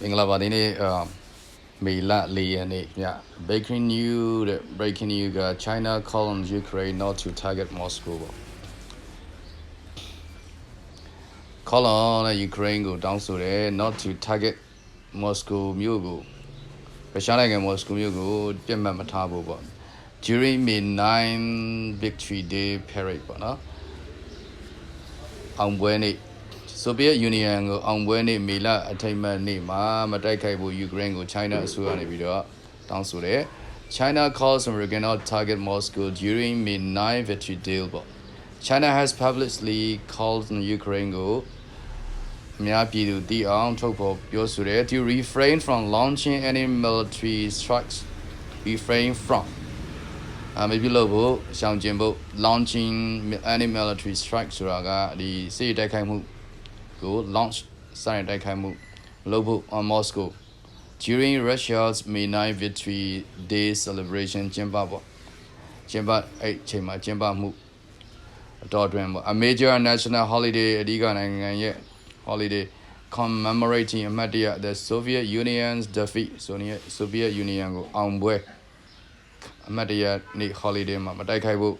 မင်္ဂလာပါဒီနေ့အာမေလ၄ရက်နေ့ည breaking news တဲ့ breaking news က China call on Ukraine not to target Moscow ပေါ့ call on တဲ့ Ukraine ကိုတောင်းဆိုတယ် not to target Moscow မြို့ကိုရုရှားနိုင်ငံ Moscow မြို့ကိုပြတ်မှတ်မထားဖို့ပေါ့ during May 9 victory day parade ပေါ့နော်အောင်ပွဲနေ့ ဆိုဗီယက်ယူနီယံကိုအောင်ပွဲနေ့မေလအထိမ်းအမှတ်နေ့မှာမတိုက်ခိုက်ဖို့ယူကရိန်းကို China အစိုးရနေပြီးတော့တောင်းဆိုတယ် China calls on American not target Moscow during May 9 victory deal ပေါ့ China has publicly called on Ukraine ကိုအများပြည်သူတည်အောင်ထုတ်ဖော်ပြောဆိုတယ် to refrain from launching any military strikes refrain from အမေပြုလုပ်ဖို့ရှောင်ကျဉ်ဖို့ launching any military strike ဆိုတာကဒီစစ်ရေးတိုက်ခိုက်မှု ကို launch စတင်တိုက်ခိုက်မှုလုပ်ဖို့ on Moscow during Russia's May 9 victory day celebration ကျင်းပပေါ့ကျင်းပအဲ့ချိန်မှာကျင်းပမှုအတော်တွင်ပေါ့ a major national holiday အဓိကနိုင်ငံရဲ့ holiday commemorating အမှတ်တရ the Soviet Union's defeat ဆိုနေ Soviet Union ကိုအောင်ပွဲအမှတ်တရနေ့ holiday မှာမတိုက်ခိုက်ဖို့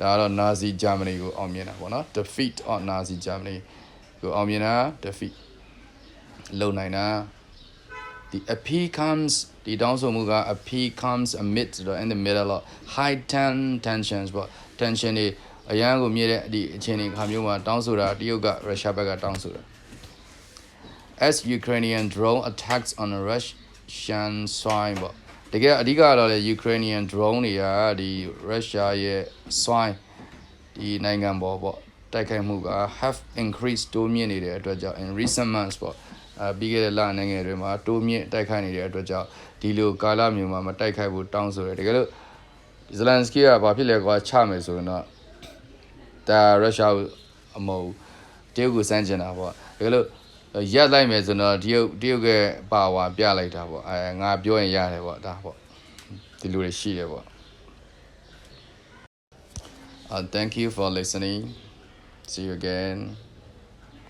ဒါကတော့ Nazi Germany ကိုအောင်မြင်တာပေါ့နော် defeat of Nazi Germany ကိုအောင်မြင်တာ defeat လုံနိုင်တာ the appeal comes ဒီတောင်းဆိုမှုက appeal comes amid ဆိုတော့ in the middle of high ten tensions ပေါ့ tension တွေအရန်ကိုမြည်တဲ့ဒီအခြေအနေခါမျိုးမှာတောင်းဆိုတာတရုတ်ကရုရှားဘက်ကတောင်းဆိုတာ as Ukrainian drone attacks on a Russian soil ပေါ့တကယ်အဓိကကတော့လေ Ukrainian drone တွေကဒီရုရှားရဲ့ soil ဒီနိုင်ငံပေါ်ပေါ့ တိုက်ခိုက်မှုက have increased တိုးမြင့်နေတဲ့အတွက်ကြောင့် in recent months ပေါ့အဲပြီးခဲ့တဲ့လနိုင်ငံတွေမှာတိုးမြင့်တိုက်ခိုက်နေတဲ့အတွက်ကြောင့်ဒီလိုကာလမျိုးမှာမတိုက်ခိုက်ဖို့တောင်းဆိုတယ်တကယ်လို့ဇလန်စကီကဘာဖြစ်လဲကွာချမယ်ဆိုရင်တော့ဒါရုရှားကိုအမဟုတ်တရုတ်ကိုစမ်းကျင်တာပေါ့တကယ်လို့ရက်လိုက်မယ်ဆိုတော့တရုတ်တရုတ်ကပါဝါပြလိုက်တာပေါ့အဲငါပြောရင်ရတယ်ပေါ့ဒါပေါ့ဒီလိုတွေရှိတယ်ပေါ့ Uh, thank you for listening. See you again.